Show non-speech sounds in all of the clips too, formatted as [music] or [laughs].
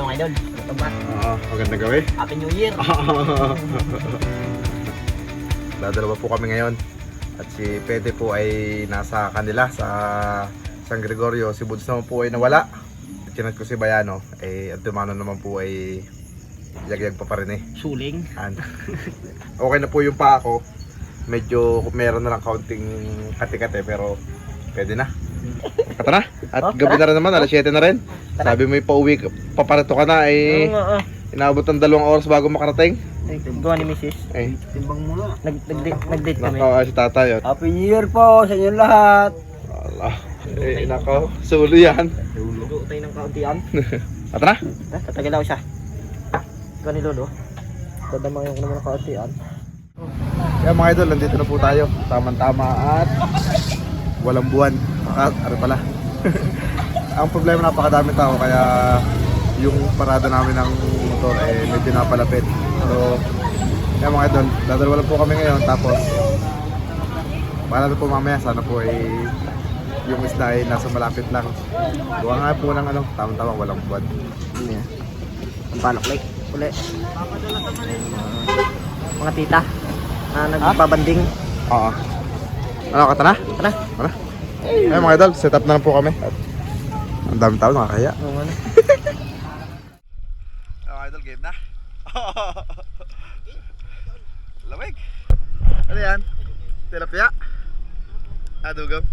Ano mga idol? Ito ba? Oo, magandang gawi. Happy New Year! [laughs] Dadalawa po kami ngayon. At si Pete po ay nasa kanila sa San Gregorio. Si Buds naman po ay nawala. At kinat ko si Bayano. Eh, at Tumano naman po ay yagyag pa pa rin eh. Suling. An. [laughs] okay na po yung paa ko. Medyo meron na lang kaunting kati-kati pero pwede na. Kata na. At Oh, gabi na rin naman, alas 7 na rin. Tara. Sabi mo yung pauwi, ka- paparito ka na eh. Oo nga ah. Inabot ng dalawang oras bago makarating. Gawa ni Mrs. Eh, Timbang muna. Nag, nag, nag-date kami. nako, si tatay. oh. Happy New Year po sa inyo lahat. Ala, eh, nako, sulo yan. Luto tayo ng kauntian. [laughs] At na, Tatagal ako siya. Ikaw ni Lolo. Dadamang yung naman ng kauntian. Kaya mga idol, nandito na po tayo. Tama-tama at walang buwan. At, ano pala. [laughs] Ang problema napakadami tao kaya yung parada namin ng motor eh medyo napalapit. So, kaya mga idol, dadalawa lang po kami ngayon tapos para na po mamaya sana po eh yung isda ay nasa malapit lang. Gawa nga po ng ano, tama-tama walang buwan. Ano yan? Ang palok like. Uli. Mga tita. Na nagbabanding. Oo. Ano, kata na? Tara. Ano? Ayun mga idol, set up na lang po kami. At ang dami tao nakakaya. Oo nga na. [laughs] Mga idol, game na. [laughs] Lamig. Ano yan? Tilapia? Adugam?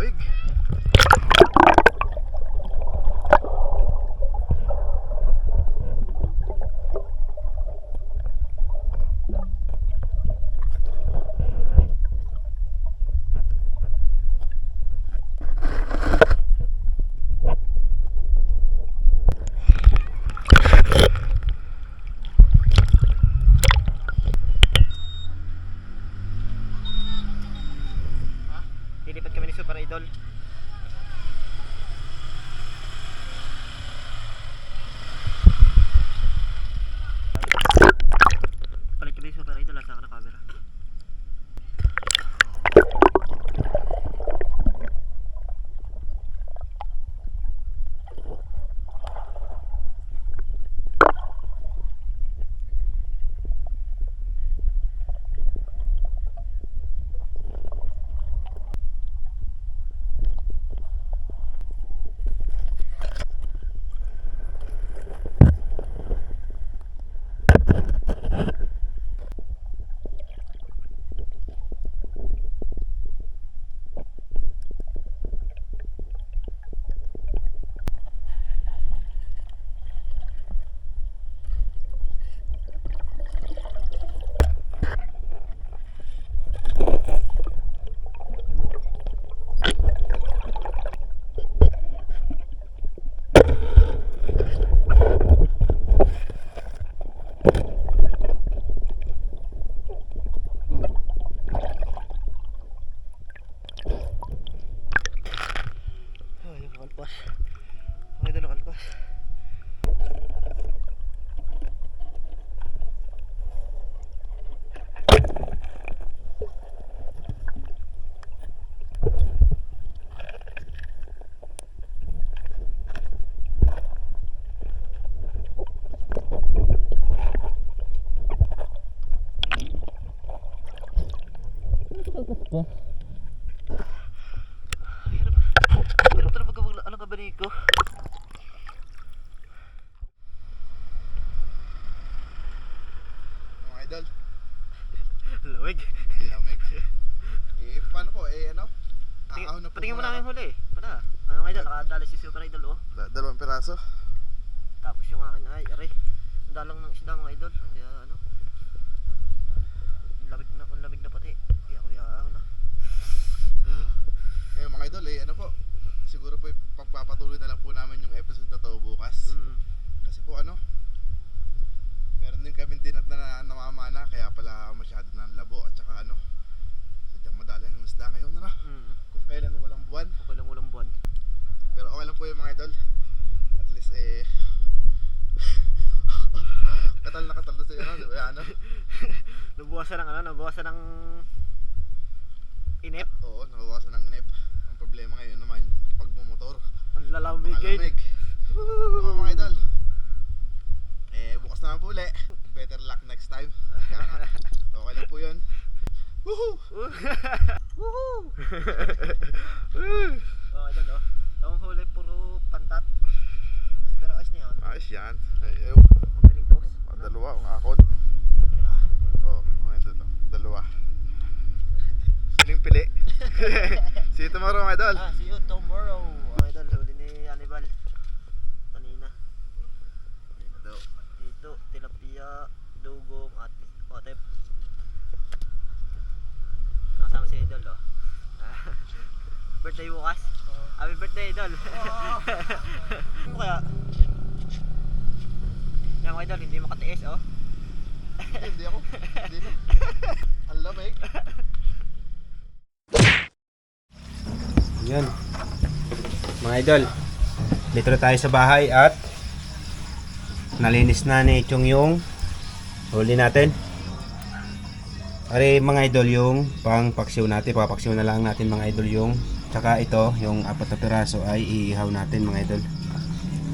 big. Piraso. Tapos yung akin ay, aray. Ang dalang ng isda mga idol. Kaya ano. Ang lamig na, ang lamig na pati. Kaya ako iaahon na. Eh, mga idol, eh, ano po? Siguro po, pagpapatuloy na lang po namin yung episode na to bukas. Mm. Kasi po, ano? Meron din kami dinat na, na namamana, kaya pala masyado ng labo at saka ano, sadyang madali ang isda ngayon, ano? Mm. Kung kailan walang buwan. Okay lang walang buwan. Pero okay lang po yung mga idol. Least [laughs] eh katal na katal na sa ano, di ba? Ano? [laughs] Nabuwasan ng ano, nabuwasan ng inip. Oo, nabawasan ng inip. Ang problema ngayon naman pag bumotor, Ang lalamig guys. malamig. Ano mga idol? Eh bukas na lang po uli. Better luck next time. Kaya nga, [laughs] okay lang po 'yun. Woohoo! Woohoo! oh, idol oh. Ang huli puro pantat. Ayos yan. Ay, ay, Pagmeritos. oh, dalawa ang akon. Oh, mga idol. oh, Dalawa. Piling pili. [laughs] See you tomorrow mga idol. Ah, see you tomorrow. Oh, idol, huli ni Hannibal. Kanina. Ito. Dito, tilapia, dugong, at otep. Nakasama si Idol, oh. Ah, [laughs] birthday bukas. Happy birthday, Idol. Ano [laughs] kaya? Yan mga Idol, hindi makatiis, oh. [laughs] Hindi ako. Hindi na. [laughs] Ang lamig. Yan. Mga idol, dito na tayo sa bahay at nalinis na ni Chong yung huli natin. Pare mga idol yung pang paksiw natin, papaksiw na lang natin mga idol yung tsaka ito, yung apat na piraso ay iihaw natin mga idol.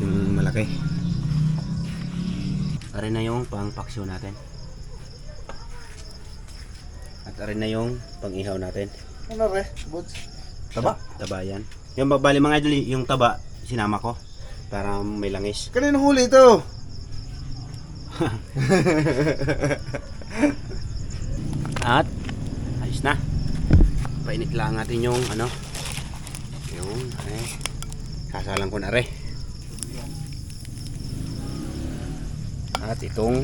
Yung malaki. Pare na yung pang paksiw natin. At arin na yung pang ihaw natin. Ano re? Buds? Taba? Taba yan. Yung babali mga idol, yung taba, sinama ko. Para may langis. [laughs] Kanino huli ito? At, ayos na. Painit lang natin yung ano. Yung, eh. Sasalang ko na re. At itong,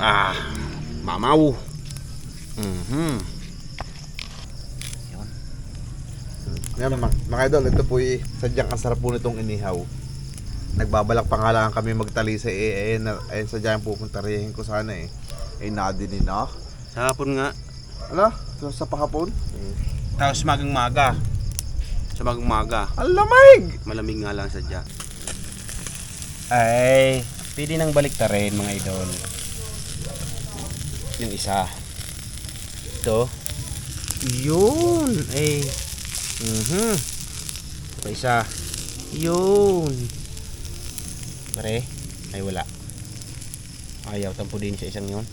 ah, mamaw. Mhm. Yun. Yan mga, mga idol, ito po eh, sadyang ang sarap po nitong inihaw. Nagbabalak pa nga lang kami magtalisa eh, eh, na, eh sadyang pupunta rihin ko sana eh. Eh, nadinin na. Sa hapon nga, Ano? Sa, sa pakapon? tapos magang maga. Sa magang maga. Ang lamig! Malamig nga lang sadya. Ay, pwede nang balik ta rin mga idol. Yung isa. Ito. Yun. Ay. Mhm. Ito isa. Yun. Pare. Ay wala. Ayaw tampo din sa isang yun.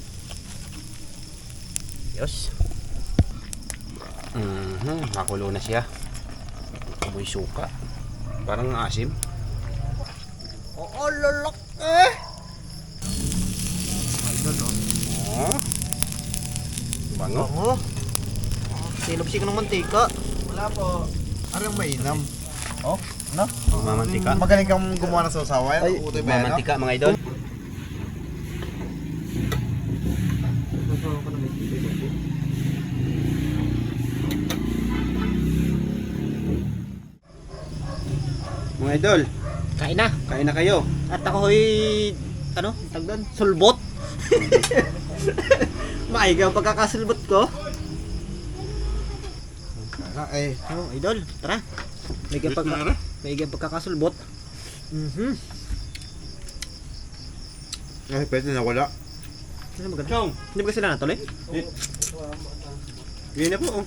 Yos. Mhm. Nakulo na siya. Amoy suka. Parang asim. Oo, lolok. Eh! Idol, oh. Oh. Bango. Oo. Silopsi ka ng mantika. Wala po. Ano yung mainam? Oh? No? Mamantika. Magaling kang gumawa ng sausawan? Ay, utoy ba? Mamantika mga idol. Mga idol, Kain na. kain na kayo. At ako ho'y, ano, tagdan, sulbot. [laughs] Maiga ang pagkakasulbot ko. Ah, eh. Oh, idol, tara. Maiga pagka, maiga ang pagkakasulbot. Mhm. Ay, pwede na wala. Ano maganda? Chong, Hindi ba sila natuloy? yun na po. Oh.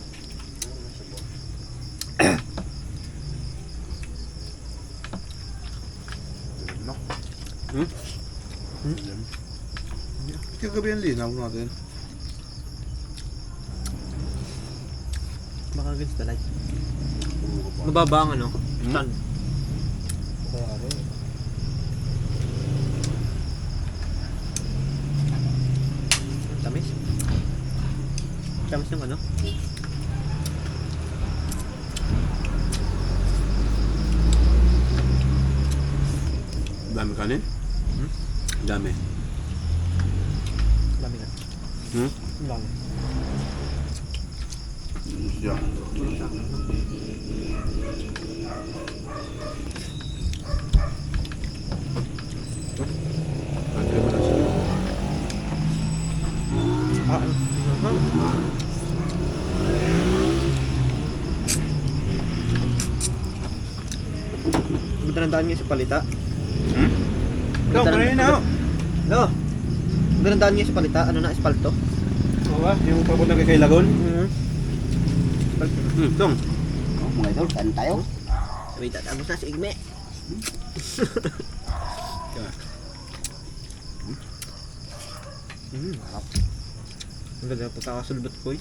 Kagabi ang linaw natin. Baka against the light. Mababa ang ano? Stand. Tapos yung ano? Dami kanin? Hmm? Dami. Hmm? Yeah. Lang. Ah, ano? Ganda ng daan niya sa palita. Hmm? Kanina na. No. Ganda ng daan niya sa palita. Ano na, espalto? Oo ba? Yung papunta kay kay Lagon? Mm-hmm. Espalto. Hmm, tong. Oh, mga idol, kain tayo. Sabi, tatapos na si Igme. Hmm, harap. Ang ganda ng pagkakasulbot ko eh.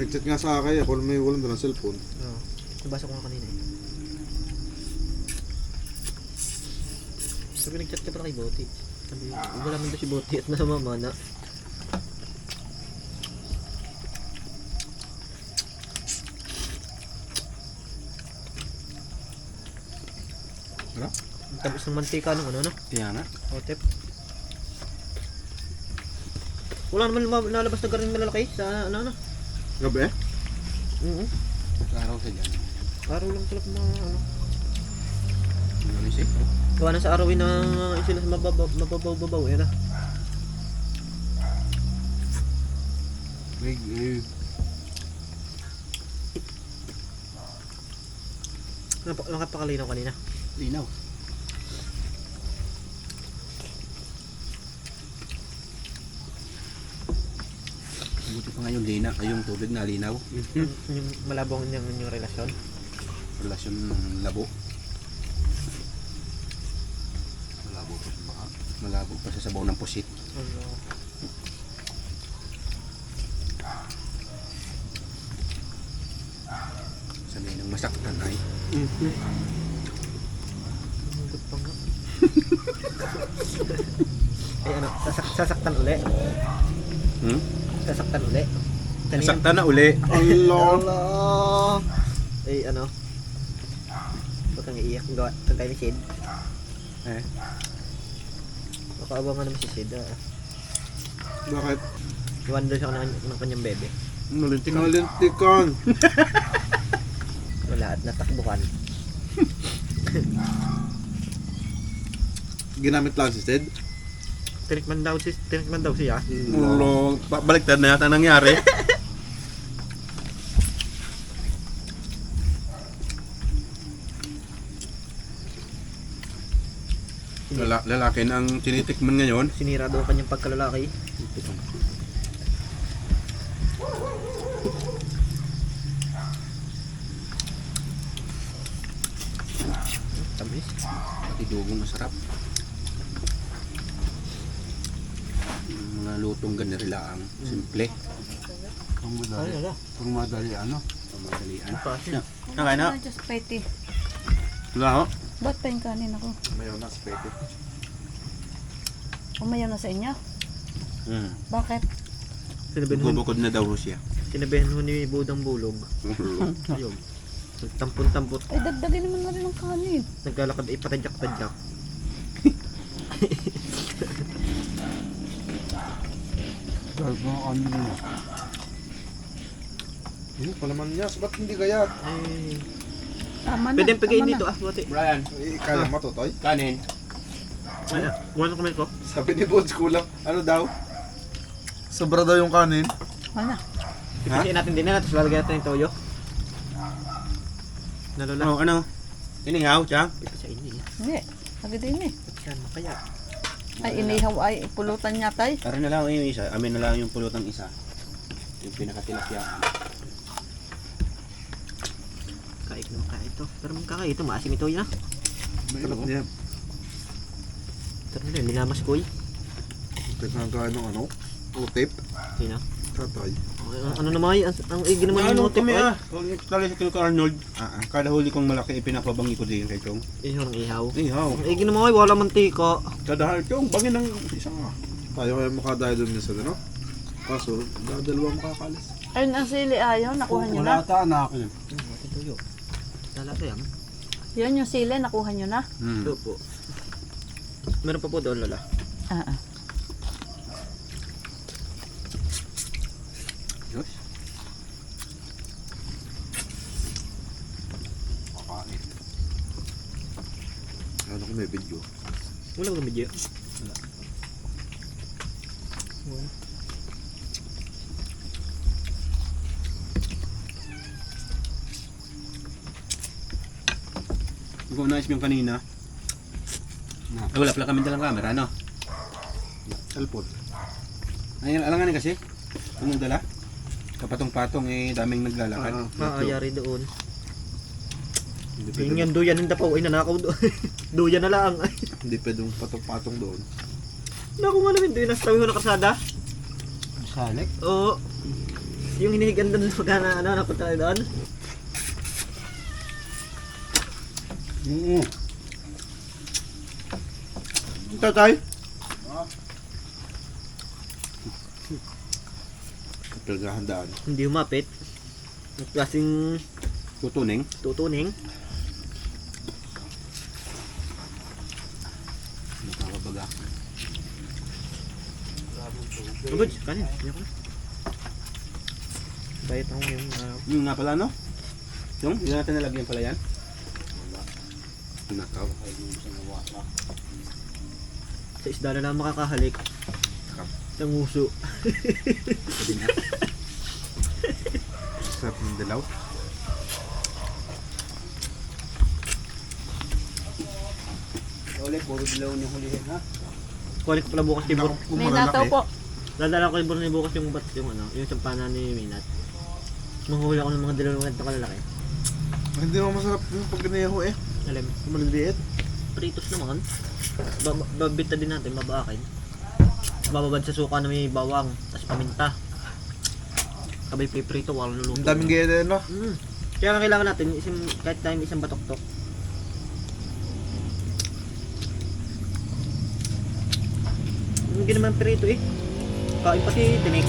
Nag-chat nga sa akin, ako may walang dalang cellphone. Oo. Nabasa ko nga kanina eh. Sabi nag-chat ka pala kay Boti. Sabi, wala man si Boti at nasa mamana. Wala? Ang Tapos ng mantika nung ano no? Kaya nga. Otep. Wala naman nalabas na garing malalaki sa ano ano. Gabi? Oo. Araw sa dyan. Araw lang talaga mga ano. Siya? Gawa na sa arawin na sila sa mababaw, mababaw-babaw. Yan na. Wait, eh. Napa- Nakapakalinaw kanina. Linaw. Buti pa nga yung lina, yung tubig na linaw. yung malabong yung, yung relasyon. Relasyon ng labo. Malabo pa sa baka. Malabo pa sa sabaw ng pusit. Sabihin ng masaktan ay. Nga. [laughs] Ay ano, sasak sasaktan uli. Hmm? Sasaktan uli. Kanina- Masaktan na uli. Allah! Allah! Ay ano. Huwag kang iiyak. Gawa. Kang tayo ni Sid. Eh. Makaawa nga naman si Sid. Ah. Bakit? Doon siya ng, ng kanyang bebe. Nalintik ka. Nalintikan! [laughs] Wala at natakbuhan. [laughs] Ginamit lang si Ted. Tinikman daw, si, tinikman daw siya. Ulo, ba- baliktad na yata nangyari. [laughs] Lala, lalaki na ang tinitikman ngayon. Sinira daw ang kanyang pagkalalaki. Tamis. Pati dugong masarap. Mga lutong ganirila ang simple. Kung Ay, madali, wala. kung madali ano. Pamadalian. Ang pasin. Nakain na. Ano. Wala ho. Ba't pa yung kanin ako? Mayaw na, spaghetti. Umayaw na sa inyo? Hmm. Bakit? Sinabihan ho, Bubukod na daw ho siya. sinabihan ho ni Budang Bulog. [laughs] Ayun. Tampon-tampot. Ay, dagdagin naman na rin ang kanin. Naglalakad ay patadyak-tadyak. [laughs] Dahil mga ano nila. Ano pa naman niya? Ba't hindi kaya? Ay. Tama na. Pwede yung pagayin tama dito ah, buti. Brian, kaya mo to, Toy? kanin. Ay, ah, kuha ng kamay ko. Sabi ni Bones kulang. Ano daw? Sobra daw yung kanin. Wala na. Natin din na, tapos lalagyan natin yung toyo. Nalola. Oh, ano? Inihaw, siya? Ipasiin din. Hindi. Sabi din eh. Yan, kaya. Ay, inihaw ay pulutan niya tay. Tara na lang yung isa. Amin na lang yung pulutang isa. Yung pinakatilapia. Kain naman kain ito. Pero magkakain ito, maasim ito yan. Sarap niya. Pero na, linamas ko eh. Tignan tayo ng ano? Utip. Sino? Tatay. Ano, ano naman ang, ang igi naman yung Ano motif kami ay. ah? Tali sa kay Arnold. Ah, ah. Kada huli kong malaki ipinapabangi ko din kay Chong. Ihaw ng ihaw. Ihaw. Ang igi naman ay wala mantika. Kada Chong, bangin ng isa nga. Tayo kaya makadayo dun minsan, ano? Kaso, dalawa makakalis. Ayun ang sili ayaw, nakuha nyo na. Wala ata anak yun. Tuyo. Lalaki yan. Yan yung sili, nakuha nyo na. Hmm. Ito po. Meron pa po doon, Lola. Ah, ah. Diyos. Kakain. Ano kung may video? Wala ko medyo. Ikaw na yung kanina. Na. Ay, wala pala kami dalang camera, no? Cellphone. Ay, alangan kasi. Anong dala? Kapatong-patong eh, daming naglalakad. Ah, ayari doon. Hindi pwede, Yung [laughs] yan, duyan, [laughs] hindi pa. Uy, nanakaw doon. duyan na lang. hindi pwedeng patong-patong doon. Naku nga namin, duyan. Nasa tabi ko ng kasada. Salik. Oo. Yung hinihigan doon [laughs] pagka na, ano, napunta na doon. Oo. Tatay! Pinaghahandaan. Hindi humapit. Ang klaseng Tutuning. tutuning. Nakabaga. Abad, kanin. Hindi ako yung uh, Yung nga pala, no? Yung, hindi natin nalagyan pala yan. Nakaw. sa isda na lang makakahalik. Sa nguso. Sarap ng dilaw. Ulit, puro dilaw niyo hulihin ha. Kulit ko pala bukas yung bur. May nataw po. Dadala ko yung bur ni bukas yung bat yung ano, yung sampana ni Minat. Manghuli ako ng mga dalawang ganito kalalaki. Hindi naman masarap yung pag ganayaho eh. Alam, Yung maliliit. pritos naman. Ba- babita din natin, mabaakin. Bababad sa suka na may bawang, tapos paminta. Kabay piprito, walang luluto. Ang daming gaya din no? Mm. Kaya nga kailangan natin, isang, kahit time isang batok-tok. Hindi naman prito eh. Kain pa si Tinik.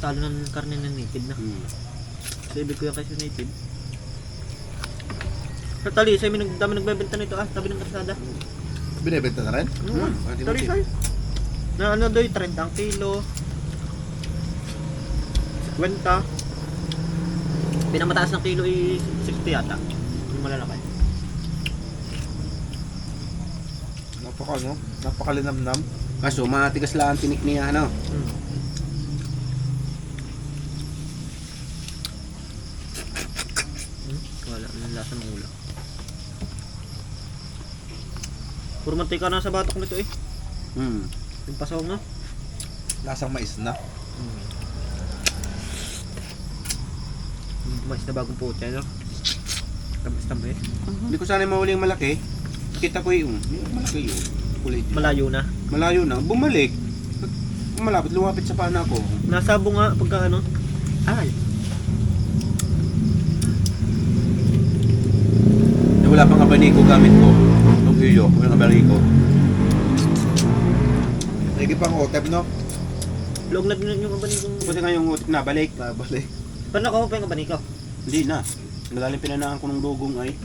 Talo ng karne ng native na. Hmm. Ibig ko yung kasi native. Sa tali, sa'yo may nag- dami nagbebenta nito ah, tabi ng kalsada. Binibenta na rin? Mm. Pati Tali mo, sa'yo. Na ano doy, 30 ang kilo. 50. Pinamataas ng kilo ay 60 yata. Yung malalaki. Napaka no? Napakalinamnam. Kaso, matigas lang ang tinik niya, ano? Mm. Hmm, wala nang lasa ng ulam. Puro mantika na sa batok nito eh. Hmm. Yung pasaw na. Lasang mais na. Yung mais na bagong puti, no? Tamis-tamis. Hindi ko sana mahuli yung malaki. Kita ko yung, malaki yung kulay. Malayo na. Malayo na, bumalik. Malapit, lumapit sa pana ko. Nasabo nga pagka ano. Ay. Wala pang abaniko gamit ko. Itong iyo, yung abaniko. Lagi pang hotem no? Log na din yung abani kong... Buti nga yung utik na balik. Nabalik. Paano ako pa yung abani ko? Hindi na. Nagaling pinanaan ko ng dugong ay.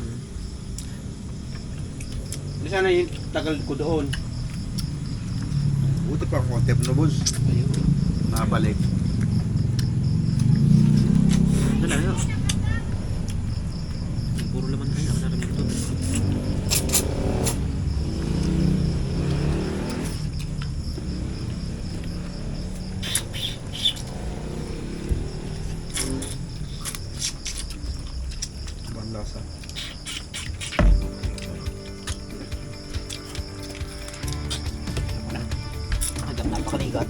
Hindi sana yung tagal ko doon. Buti pang hotem no boss. Nabalik. lasa. Agad napakaligat.